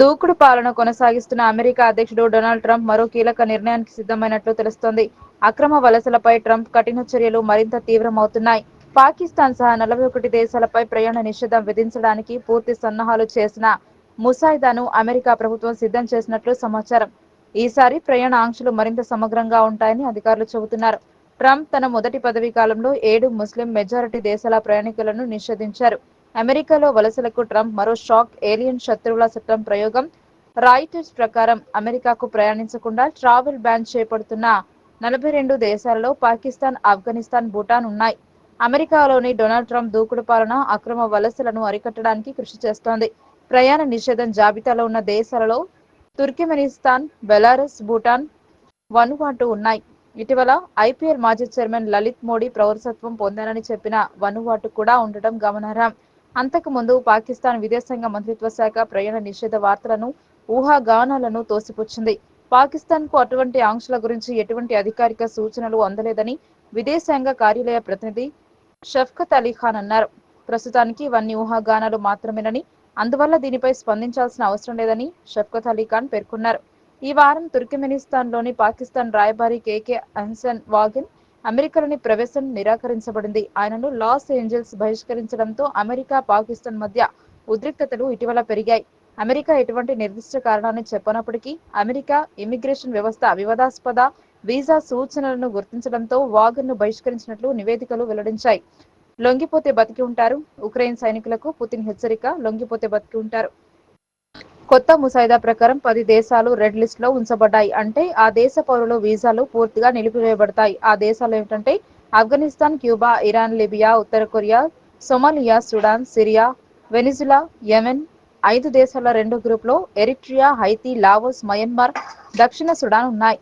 దూకుడు పాలన కొనసాగిస్తున్న అమెరికా అధ్యక్షుడు డొనాల్డ్ ట్రంప్ మరో కీలక నిర్ణయానికి సిద్ధమైనట్లు తెలుస్తోంది. అక్రమ వలసలపై ట్రంప్ కఠిన చర్యలు మరింత తీవ్రమవుతున్నాయి. పాకిస్తాన్ సహా నలభై ఒకటి దేశాలపై ప్రయాణ నిషేధం విధించడానికి పూర్తి సన్నాహాలు చేసిన ముసాయిదాను అమెరికా ప్రభుత్వం సిద్ధం చేసినట్లు సమాచారం. ఈసారి ప్రయాణ ఆంక్షలు మరింత సమగ్రంగా ఉంటాయని అధికారులు చెబుతున్నారు. ట్రంప్ తన మొదటి పదవీ కాలంలో ఏడు ముస్లిం మెజారిటీ దేశాల ప్రయాణికులను నిషేధించారు. అమెరికాలో వలసలకు ట్రంప్ మరో షాక్ ఏలియన్ శత్రువుల చట్టం ప్రయోగం. రాయిటర్స్ ప్రకారం అమెరికాకు ప్రయాణించకుండా ట్రావెల్ బ్యాన్ చేపడుతున్న నలభై రెండు దేశాలలో పాకిస్తాన్ ఆఫ్ఘనిస్తాన్ భూటాన్ ఉన్నాయి. అమెరికాలోని డొనాల్డ్ ట్రంప్ దూకుడు పాలన అక్రమ వలసలను అరికట్టడానికి కృషి చేస్తోంది. ప్రయాణ నిషేధం జాబితాలో ఉన్న దేశాలలో తుర్కిమెనిస్తాన్ బెలారస్ భూటాన్ వనువాటు ఉన్నాయి. ఇటీవల ఐపీఎల్ మాజీ చైర్మన్ లలిత్ మోడీ పౌరసత్వం పొందానని చెప్పిన వనువాటు కూడా ఉండటం గమనార్హం. అంతకుముందు పాకిస్తాన్ విదేశాంగ మంత్రిత్వ శాఖ ప్రయాణ నిషేధ వార్తలను ఊహాగానాలను తోసిపుచ్చింది. పాకిస్తాన్కు అటువంటి ఆంక్షల గురించి ఎటువంటి అధికారిక సూచనలు అందలేదని విదేశాంగ కార్యాలయ ప్రతినిధి షఫ్కత్ అలీఖాన్ అన్నారు. ప్రస్తుతానికి ఇవన్నీ ఊహాగానాలు మాత్రమేనని అందువల్ల దీనిపై స్పందించాల్సిన అవసరం లేదని షఫ్కత్ అలీఖాన్ పేర్కొన్నారు. ఈ వారం తుర్కిమెనిస్తాన్లోని పాకిస్తాన్ రాయబారి కేకే అహ్సన్ వాగిన్ అమెరికాలోని ప్రవేశం నిరాకరించబడింది. ఆయనను లాస్ ఏంజల్స్ బహిష్కరించడంతో అమెరికా పాకిస్తాన్ మధ్య ఉద్రిక్తతలు ఇటీవల పెరిగాయి. అమెరికా ఎటువంటి నిర్దిష్ట కారణాన్ని చెప్పనప్పటికీ అమెరికా ఇమిగ్రేషన్ వ్యవస్థ వివాదాస్పద వీసా సూచనలను గుర్తించడంతో వాగన్ను బహిష్కరించినట్లు నివేదికలు వెల్లడించాయి. లొంగిపోతే బతికి ఉంటారు. ఉక్రెయిన్ సైనికులకు పుతిన్ హెచ్చరిక లొంగిపోతే బతికి ఉంటారు. కొత్త ముసాయిదా ప్రకారం పది దేశాలు రెడ్ లిస్ట్లో ఉంచబడ్డాయి. అంటే ఆ దేశ పౌరుల వీసాలు పూర్తిగా నిలిపివేయబడతాయి. ఆ దేశాలు ఏమిటంటే ఆఫ్ఘనిస్తాన్ క్యూబా ఇరాన్ లిబియా ఉత్తర Korea Somalia Sudan Syria Venezuela Yemen ఐదు దేశాల రెండు గ్రూప్లో ఎరిట్రియా హైతీ లావోస్ మయన్మార్ దక్షిణ సుడాన్ ఉన్నాయి.